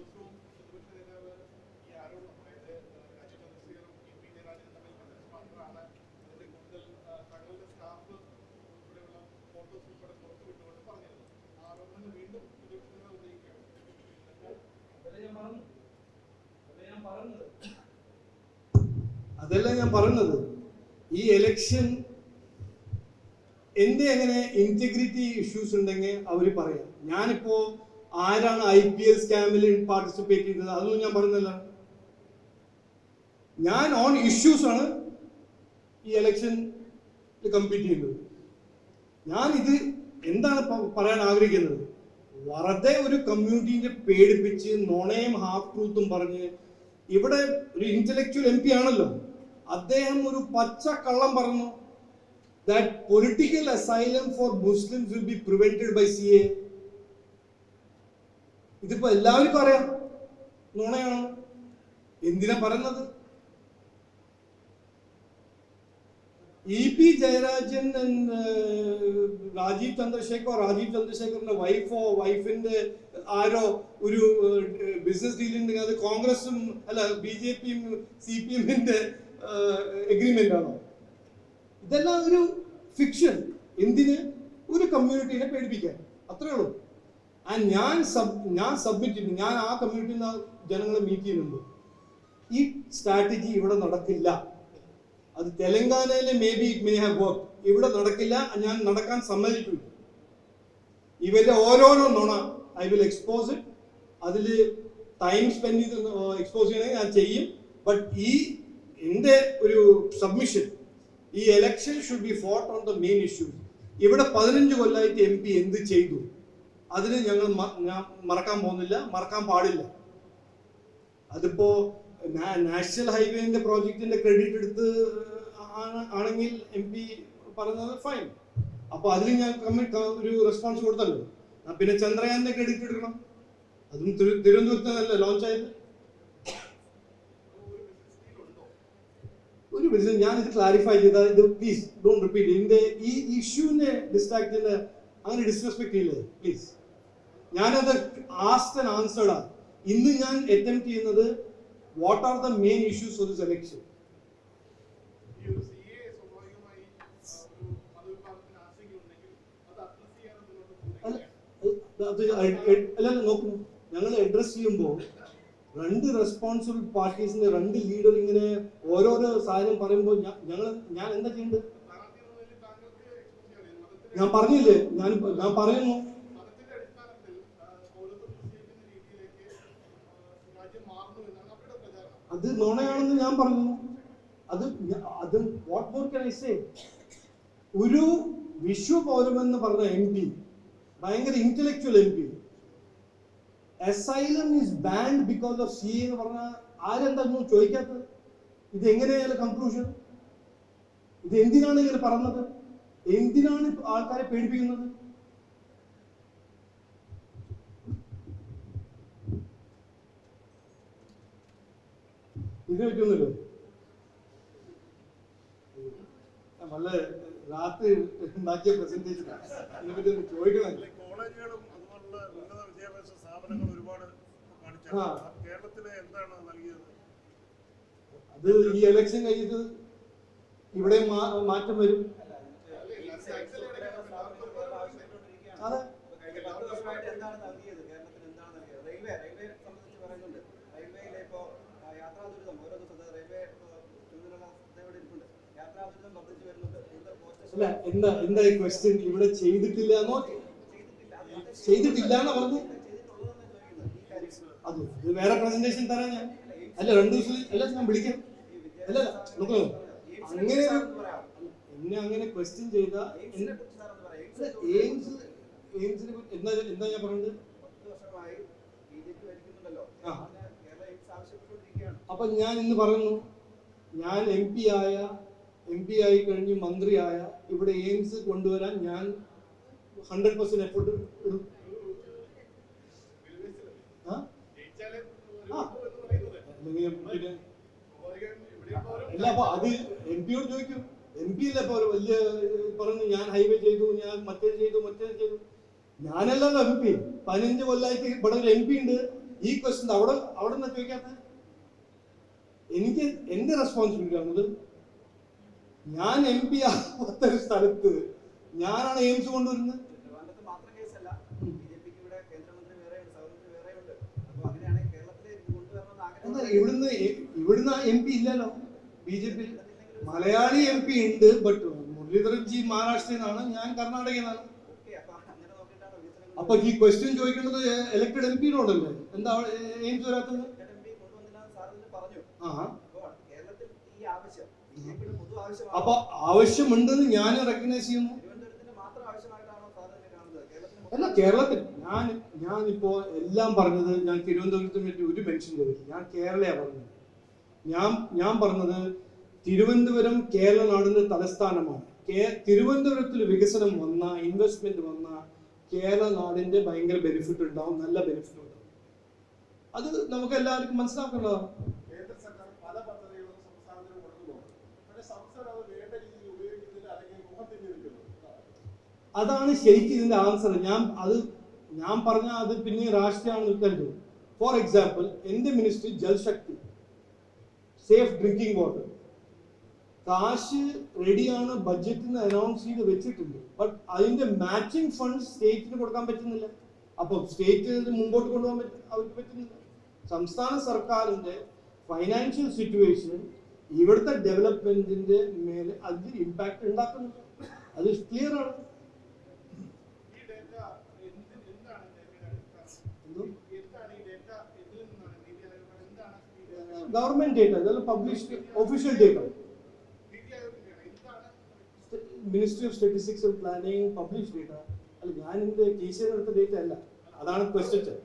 ദിവസവും പ്രതിപക്ഷ നേതാവ് ഈ ആരോപണം അതായത് രാജീവ് ചന്ദ്രശേഖറും ഇ പി ജയരാജനും തമ്മിൽ ബിസിനസ് പാർട്ണറാണ് അതിന്റെ കൂടുതൽ ആ, തങ്ങളുടെ സ്റ്റാഫ് ഉൾപ്പെടെയുള്ള ഫോട്ടോസ് ഉൾപ്പെടെ പുറത്തുവിട്ടുകൊണ്ട് പറഞ്ഞിരുന്നു. ആ ആരോപണങ്ങൾ വീണ്ടും പ്രതിപക്ഷ നേതാവ് ഉന്നയിക്കുകയാണ് ഞാൻ പറഞ്ഞു അതല്ലേ ഞാൻ പറഞ്ഞത്? അതല്ല ഞാൻ പറഞ്ഞത്? ഈ എലക്ഷൻ എന്റെ എങ്ങനെ ഇന്റഗ്രിറ്റി ഇഷ്യൂസ് ഉണ്ടെങ്കിൽ അവർ പറയാം. ഞാനിപ്പോ ആരാണ് ഐ പി എൽ സ്കാമിൽ പാർട്ടിസിപ്പേറ്റ് ചെയ്തത്? അതൊന്നും ഞാൻ പറഞ്ഞല്ല. ഞാൻ ഓൺ ഇഷ്യൂസ് ആണ് ഈ ഇലക്ഷൻ കമ്പീറ്റ് ചെയ്യുന്നത് ഞാൻ ഇത് എന്താണ് പറയാൻ ആഗ്രഹിക്കുന്നത്? വെറുതെ ഒരു കമ്മ്യൂണിറ്റീനെ പേടിപ്പിച്ച് നുണയും ഹാഫ് ട്രൂത്തും പറഞ്ഞ് ഇവിടെ ഒരു ഇന്റലക്ച്വൽ എം പി ആണല്ലോ. അദ്ദേഹം ഒരു പച്ച കള്ളം പറഞ്ഞു that political asylum for Muslims will be prevented by C A ഇതിപ്പോ എല്ലാവർക്കും അറിയാം. നുണയാണ്. എന്തിനാ പറയുന്നത്? ഇ പി ജയരാജൻ രാജീവ് ചന്ദ്രശേഖർ രാജീവ് ചന്ദ്രശേഖറിന്റെ വൈഫോ വൈഫിന്റെ ആരോ ഒരു ബിസിനസ് ഉണ്ടെങ്കിൽ അത് കോൺഗ്രസും അല്ല ബി ജെ പിയും സി പി എമ്മിന്റെ എഗ്രിമെന്റ് ആണോ? ഇതെല്ലാം ഒരു ഫിക്ഷൻ എന്തിന്? ഒരു കമ്മ്യൂണിറ്റിനെ പേടിപ്പിക്കാൻ. അത്രേ ഉള്ളൂ. ആൻഡ് ഞാൻ സബ് ഞാൻ സബ്മിറ്റ് ചെയ്തു. ഞാൻ ആ കമ്മ്യൂണിറ്റിയിൽ നിന്ന് ജനങ്ങളെ മീറ്റ് ചെയ്യുന്നുണ്ട്. ഈ സ്ട്രാറ്റജി ഇവിടെ നടക്കില്ല. അത് തെലങ്കാനയിലെ may be it may have work ഇവിടെ നടക്കില്ല. ഞാൻ നടക്കാൻ സമ്മതിക്കില്ല ഇവരുടെ ഓരോരോ നുണ ഐ വിൽ എക്സ്പോസ് ഇറ്റ് അതിൽ ടൈം സ്പെൻഡ് ചെയ്ത് എക്സ്പോസ് ചെയ്യണമെങ്കിൽ ഞാൻ ചെയ്യും. ബട്ട് ഈ എന്റെ ഒരു സബ്മിഷൻ ഈ election should be fought on the main issues ഇവിടെ പതിനഞ്ച് കൊല്ലമായിട്ട് എം പി എന്ത് ചെയ്തു? അതിന് ഞങ്ങൾ ഞാൻ മറക്കാൻ പോകുന്നില്ല മറക്കാൻ പാടില്ല. അതിപ്പോ നാഷണൽ ഹൈവേന്റെ പ്രോജക്റ്റിന്റെ ക്രെഡിറ്റ് എടുത്ത് ആണെങ്കിൽ എം പി പറഞ്ഞത് ഫൈൻ അപ്പൊ അതിന് ഞാൻ ഒരു റെസ്പോൺസ് കൊടുത്തല്ലോ. പിന്നെ ചന്ദ്രയാന്റെ ക്രെഡിറ്റ് എടുക്കണം. അതും തിരുവനന്തപുരത്ത് നല്ല ലോഞ്ച് ആയത്. ഒരു മിനിറ്റ് ഞാൻ ക്ലാരിഫൈ ചെയ്താൽ ഇത് പ്ലീസ് ഡോണ്ട് റിപ്പീറ്റ് ഇതിന്റെ ഈ ഇഷ്യൂവിനെ ചെയ്യുന്ന അങ്ങനെ ഡിസ്റെസ്പെക്ട് ചെയ്യില്ലേ? പ്ലീസ് ഞാനത് ആസ്റ്റ് ആൻഡ് ആൻസേർഡ് ആണ് ഇന്ന് ഞാൻ അറ്റംപ്റ്റ് ചെയ്യുന്നത് what are the main issues ഒരു സി എ സ്വാഭാവികമായി ആ, ഒരു മതവിഭാഗത്തിന് ആശങ്കയുണ്ടെങ്കിൽ അത് അഡ്രസ് ചെയ്യാനും അല്ല പോകുന്നില്ല അത് അ- എ- അല്ല നോക്കൂ. ഞങ്ങൾ അഡ്രസ് ചെയ്യുമ്പോൾ രണ്ട് റെസ്പോൺസിബിൾ പാർട്ടീസിന്റെ രണ്ട് ലീഡർ ഇങ്ങനെ ഓരോരോ സാധനം പറയുമ്പോൾ ഞങ്ങൾ ഞാൻ എന്താ ചെയ്യേണ്ടത്? ഞാൻ പറഞ്ഞില്ലേ ഞാൻ ഞാൻ പറയുന്നു. അത് നുണയാണെന്ന് ഞാൻ പറഞ്ഞു. അത് അത് what more can I say ഒരു വിശ്വ പൗരമെന്ന് പറഞ്ഞ എം പി ഭയങ്കര intellectual M P asylum is banned because of C എന്ന് പറഞ്ഞ ആരെന്താ ഒന്നും ചോദിക്കാത്തത്? ഇത് എങ്ങനെയാണ് കൺക്ലൂഷൻ ഇത് എന്തിനാണ് ഇങ്ങനെ പറഞ്ഞത്? എന്തിനാണ് ആൾക്കാരെ പേടിപ്പിക്കുന്നത്? ഇതിനെ പറ്റുന്നില്ലോ നല്ല രാത്രി ഉണ്ടാക്കിയ പ്രസന്റേഷൻ ഇതിനെ പറ്റി ചോദിക്കണം അല്ലെ, കോളേജുകളും അതുപോലുള്ള ഉന്നത വിദ്യാഭ്യാസ സ്ഥാപനങ്ങൾ ഒരുപാട്. കേരളത്തിലെ എന്താണ് നൽകിയത്? അത് ഈ എലക്ഷൻ കഴിഞ്ഞിട്ട് ഇവിടെ മാറ്റം വരും. അതെ അല്ല എന്താ എന്താ ഈ ക്വസ്റ്റ്യൻ ഇവിടെ ചെയ്തിട്ടില്ല എന്നോ ചെയ്തിട്ടില്ല എന്നാ പറഞ്ഞു? അത് വേറെ പ്രസന്റേഷൻ തരാം ഞാൻ. അല്ല രണ്ടു ദിവസം അല്ല ഞാൻ വിളിക്കാം. അല്ല നോക്കൂ. അങ്ങനെ എന്നെ അങ്ങനെ ക്വസ്റ്റ്യൻ ചെയ്ത എയിംസ് എയിംസിനെ എന്താ എന്താ ഞാൻ പറഞ്ഞത്? അപ്പൊ ഞാൻ ഇന്ന് പറയുന്നു ഞാൻ എം പി ആയ എം പി ആയി കഴിഞ്ഞ് മന്ത്രിയായ ഇവിടെ എയിംസ് കൊണ്ടുവരാൻ ഞാൻ ഹൺഡ്രഡ് പെർസെന്റ് എഫോർട്ട് ഇടും അല്ല അപ്പൊ അത് എം പിയോട് ചോദിക്കും. എം പി അല്ലേ ഇപ്പൊ വലിയ പറഞ്ഞു ഞാൻ ഹൈവേ ചെയ്തു ഞാൻ മറ്റേത് ചെയ്തു മറ്റേത് ചെയ്തു. ഞാനല്ലല്ലോ എം പി പതിനഞ്ച് കൊല്ലായിട്ട് ഇവിടെ ഒരു എം പി ഉണ്ട്. ഈ ക്വസ്റ്റ്യൻ അവിടെ അവിടെ നിന്ന് ചോദിക്കാത്ത എനിക്ക് എന്റെ റെസ്പോൺസിബിലിറ്റി ആണത് ഞാൻ എം പി ആവാത്തൊരു സ്ഥലത്ത് ഞാനാണ് എയിംസ് കൊണ്ടുവരുന്നത്. ഇവിടുന്ന് ഇവിടുന്ന് എം പി ഇല്ലല്ലോ? B J P Malayali M P ഉണ്ട് ബട്ട് മുരളീധരൻജി മഹാരാഷ്ട്രയിൽ നിന്നാണ് ഞാൻ കർണാടകയിൽ നിന്നാണ്. അപ്പൊ ഈ ക്വസ്റ്റ്യൻ ചോദിക്കുന്നത് എലക്ടഡ് എം പിന്നോടല്ലേ എന്താ എയിംസ് വരാത്തത്? ആ ജെ അപ്പൊ ആവശ്യമുണ്ടെന്ന് ഞാൻ റെക്കഗ്നൈസ് ചെയ്യുന്നു. അല്ല കേരളത്തിൽ ഞാൻ ഞാൻ ഇപ്പോ എല്ലാം പറഞ്ഞത് ഞാൻ തിരുവനന്തപുരത്തിന് വേണ്ടി ഒരു മെൻഷൻ ചെയ്തില്ല ഞാൻ കേരളയാ പറഞ്ഞത്. ഞാൻ ഞാൻ പറഞ്ഞത് തിരുവനന്തപുരം കേരള നാടിന്റെ തലസ്ഥാനമാണ്. കേ- തിരുവനന്തപുരത്തിൽ വികസനം വന്ന ഇൻവെസ്റ്റ്മെന്റ് വന്ന കേരള നാടിന്റെ ഭയങ്കര ബെനിഫിറ്റ് ഉണ്ടാവും നല്ല ബെനിഫിറ്റ് ഉണ്ടാവും. അത് നമുക്ക് എല്ലാവർക്കും മനസ്സിലാക്കേണ്ടതാണ് അതാണ് ശരിക്കും ഇതിന്റെ ആൻസർ. ഞാൻ അത് ഞാൻ പറഞ്ഞ അത് പിന്നെ രാഷ്ട്രീയമാണ് കരുതും. ഫോർ എക്സാമ്പിൾ എന്റെ ministry Jal Shakti safe drinking water കാശ് റെഡിയാണ് ബഡ്ജറ്റിന് അനൗൺസ് ചെയ്ത് വെച്ചിട്ടുണ്ട്. ബട്ട് അതിന്റെ മാച്ചിങ് ഫണ്ട് സ്റ്റേറ്റിന് കൊടുക്കാൻ പറ്റുന്നില്ല. അപ്പൊ സ്റ്റേറ്റ് മുമ്പോട്ട് കൊണ്ടുപോകാൻ അവർക്ക് പറ്റുന്നില്ല. സംസ്ഥാന സർക്കാരിന്റെ ഫൈനാൻഷ്യൽ സിറ്റുവേഷൻ ഇവിടുത്തെ ഡെവലപ്മെന്റിന്റെ മേലെ അതിന് ഇമ്പാക്ട് ഉണ്ടാക്കുന്നുണ്ട്. അത് ക്ലിയർ ആണ്. ഗവൺമെന്റ് ഡേറ്റ പബ്ലിഷ് എന്താണ് ഡേറ്റയുടെ അടിസ്ഥാനം എന്തോ? എന്താണ് ഈ ഡേറ്റ എന്തിൽ നിന്നാണ് നീതി ആയോഗ് എന്താണ് ഈ ഡേറ്റ ഗവൺമെന്റ് ഡേറ്റ ഇതെല്ലാം പബ്ലിഷ്ഡ് ഒഫീഷ്യൽ ഡേറ്റ നീതി ആയോഗിന്റെയാണ് എന്താണ് ministry of statistics and planning publish data അല്ല ഞാൻ എന്റെ ടീച്ചർ എടുത്ത ഡേറ്റ അല്ല. അതാണ് ക്വസ്റ്റ്യൻ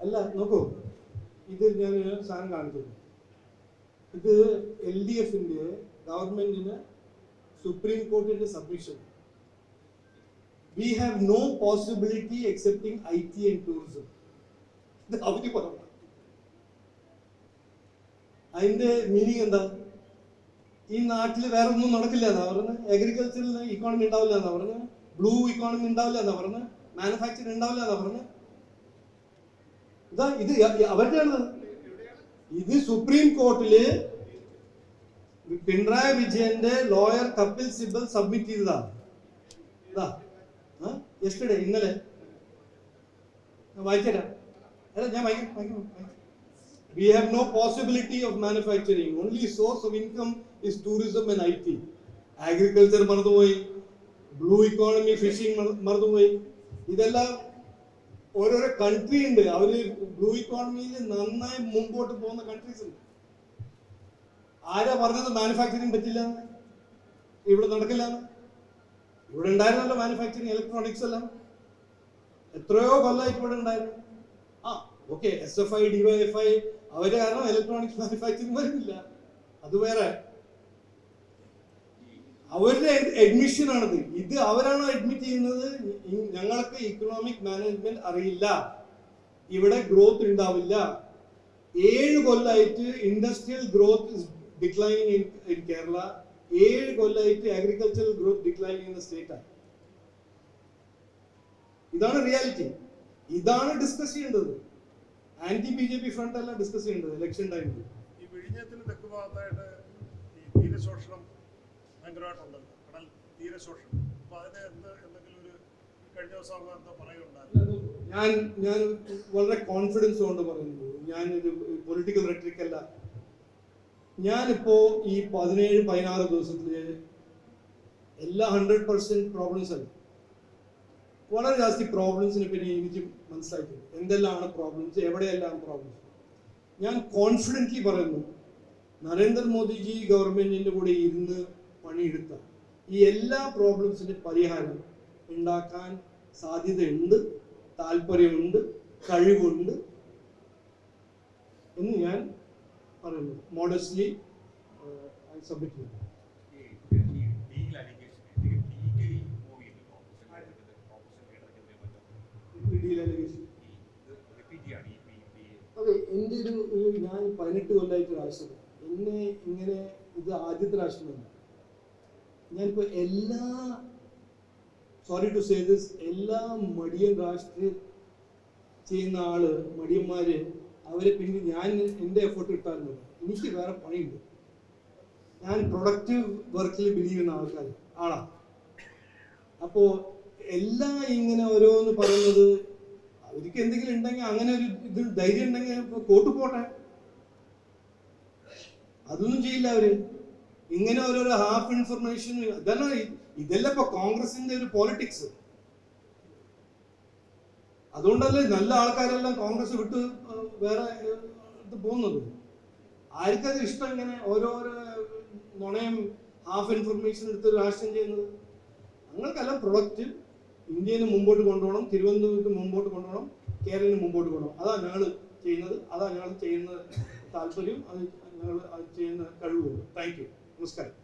അല്ല നോക്കൂ. ഇത് ഞാൻ സാധനം കാണിച്ചു ഇത് എൽ ഡി എഫിന്റെ ഗവൺമെന്റിന് supreme കോർട്ടിന്റെ submission we have no possibility excepting I T and tourism ഇത് അവധി പറഞ്ഞു. അതിന്റെ മീനിങ് എന്താ? ഈ നാട്ടിൽ വേറെ ഒന്നും നടക്കില്ല എന്നാ പറഞ്ഞത് അഗ്രികൾച്ചറിൽ ഇക്കോണമി ഉണ്ടാവില്ല എന്നാ പറഞ്ഞത് ബ്ലൂ ഇക്കോണമി ഉണ്ടാവില്ല എന്നാ പറഞ്ഞത് മാനുഫാക്ചർ ഉണ്ടാവില്ല എന്നാ പറഞ്ഞത് ഇതാ ഇത് അവരുടെയാണ് ഇത് സുപ്രീം കോർട്ടിൽ പിണറായി വിജയന്റെ ലോയർ കപിൽ സിബൽ സബ്മിറ്റ് ചെയ്തതാ. ഇതാ. യെസ്റ്റർഡേ ഇന്നലെ. വായിച്ചേരാ അല്ല ഞാൻ വായിക്കാം വായിക്കാം വായിക്കാം. We have no possibility of manufacturing. Only source of income is tourism and IT. Agriculture മറന്നുപോയി. ബ്ലൂ ഇക്കോണമി ഫിഷിംഗ് മറന്നുപോയി. ഇതെല്ലാം ഓരോരോ കൺട്രി ഉണ്ട്. അവർ ബ്ലൂ ഇക്കോണമിയിൽ നന്നായി മുമ്പോട്ട് പോകുന്ന കൺട്രീസ് ഉണ്ട്. ആരാ പറഞ്ഞത് മാനുഫാക്ചറിങ് പറ്റില്ല? ഇവിടെ നടക്കില്ല. ഇവിടെ ഉണ്ടായിരുന്നല്ലോ മാനുഫാക്ചറിങ് ഇലക്ട്രോണിക്സ് എല്ലാം. എത്രയോ കൊല്ലമായിട്ട് ഇവിടെ ഉണ്ടായിരുന്നു. ആ okay S F I D Y F I അവർ കാരണം ഇലക്ട്രോണിക്സ് മാനുഫാക്ചറിങ് വരുന്നില്ല അത് വേറെ. അവരുടെ അഡ്മിഷൻ ആണത്. ഇത് അവരാണ് അഡ്മിറ്റ് ചെയ്യുന്നത്? ഞങ്ങൾക്ക് ഇക്കണോമിക് മാനേജ്മെന്റ് അറിയില്ല. ഇവിടെ ഗ്രോത്ത് ഉണ്ടാവില്ല. ഏഴ് കൊല്ലായിട്ട് industrial growth declining in in Kerala ഏഴ് കൊല്ലായിട്ട് അഗ്രികൾച്ചറൽ ഗ്രോത്ത് ഡിക്ലൈൻ ചെയ്യുന്ന സ്റ്റേറ്റാണ് ഇതാണ് റിയാലിറ്റി ഇതാണ് ഡിസ്കസ് ചെയ്യേണ്ടത്. Anti B J P front അല്ല ഡിസ്കസ് ചെയ്യേണ്ടത് ഇലക്ഷൻ ടൈമിൽ ഈ വിഴിഞ്ഞത്തിന് തെക്ക് ഭാഗത്തായിട്ട് ഈ തീരശോഷണം ഭയങ്കരമായിട്ടുണ്ടല്ലോ. കടൽ തീരശോഷണം. അപ്പൊ അതിന് എന്ത് എന്തെങ്കിലും ഒരു കഴിഞ്ഞ ദിവസം എന്തോ പറയുണ്ടായിരുന്നു ഞാൻ ഞാൻ വളരെ കോൺഫിഡൻസ് കൊണ്ട് പറയുന്നു. ഞാൻ ഒരു പൊളിറ്റിക്കൽ റെട്രിക് അല്ല. ഞാനിപ്പോ ഈ പതിനേഴ് പതിനാറ് ദിവസത്തിൽ എല്ലാ ഹൺഡ്രഡ് പെർസെന്റ് പ്രോബ്ലംസ് അല്ല? വളരെ ജാസ്തി പ്രോബ്ലംസിനെ പറ്റി എനിക്ക് മനസ്സിലായിട്ടുണ്ട്. എന്തെല്ലാമാണ് പ്രോബ്ലംസ് എവിടെയെല്ലാം പ്രോബ്ലംസ് ഞാൻ കോൺഫിഡന്റ്ലി പറയുന്നു നരേന്ദ്രമോദിജി ഗവൺമെന്റിന്റെ കൂടെ ഇരുന്ന് പണിയെടുത്ത ഈ എല്ലാ പ്രോബ്ലംസിന്റെ പരിഹാരം ഉണ്ടാക്കാൻ സാധ്യതയുണ്ട് താല്പര്യമുണ്ട് കഴിവുണ്ട് എന്ന് ഞാൻ പറയുന്നു. മോഡസ്റ്റ്ലി സബ്മിറ്റ് ചെയ്യുന്നു. അതെ എന്റെ ഒരു ഞാൻ പതിനെട്ട് കൊല്ലമായിട്ട് രാഷ്ട്രം എന്നെ ഇങ്ങനെ ഇത് ആദ്യത്തെ രാഷ്ട്രമല്ല ഞാനിപ്പോൾ എല്ലാ സോറി ടു സേ ദിസ് എല്ലാ മടിയൻ രാഷ്ട്രീയ ചെയ്യുന്ന ആൾ മടിയന്മാര് അവരെ പിന്നെ ഞാൻ എന്റെ എഫേർട്ട് ഇട്ടാലും എനിക്ക് വേറെ പണിയുണ്ട്. ഞാൻ പ്രൊഡക്റ്റീവ് വർക്കിൽ ബിലീവ് ചെയ്യുന്ന ആൾക്കാർ ആളാ. അപ്പോ എല്ലാം ഇങ്ങനെ ഓരോന്ന് പറയുന്നത് അവർക്ക് എന്തെങ്കിലും ഉണ്ടെങ്കിൽ അങ്ങനെ ഒരു ഇത് ധൈര്യം ഉണ്ടെങ്കിൽ കോട്ട് പോട്ടെ. അതൊന്നും ചെയ്യില്ല അവർ. ഇങ്ങനെ ഓരോരോ ഹാഫ് ഇൻഫർമേഷൻ ഇതാണ് ഇതെല്ലാം ഇപ്പൊ കോൺഗ്രസിന്റെ ഒരു പോളിറ്റിക്സ് അതുകൊണ്ടല്ലേ നല്ല ആൾക്കാരെല്ലാം കോൺഗ്രസ് വിട്ട് വേറെ ഇത് പോകുന്നത്. ആർക്കത് ഇഷ്ടം ഇങ്ങനെ ഓരോരോ നുണയും ഹാഫ് ഇൻഫർമേഷൻ എടുത്ത് രാഷ്ട്രം ചെയ്യുന്നത്? ഞങ്ങൾക്കെല്ലാം പ്രൊഡക്റ്റ് ഇന്ത്യനെ മുമ്പോട്ട് കൊണ്ടുപോകണം തിരുവനന്തപുരത്ത് മുമ്പോട്ട് കൊണ്ടുപോകണം കേരളത്തിന് മുമ്പോട്ട് കൊണ്ടുപോകണം. അതാണ് ഞങ്ങൾ ചെയ്യുന്നത്. അതാണ് ഞങ്ങൾ ചെയ്യുന്ന താല്പര്യം അത് ഞങ്ങൾ അത് ചെയ്യുന്ന കഴിവുള്ളൂ താങ്ക് യു നമസ്കാരം.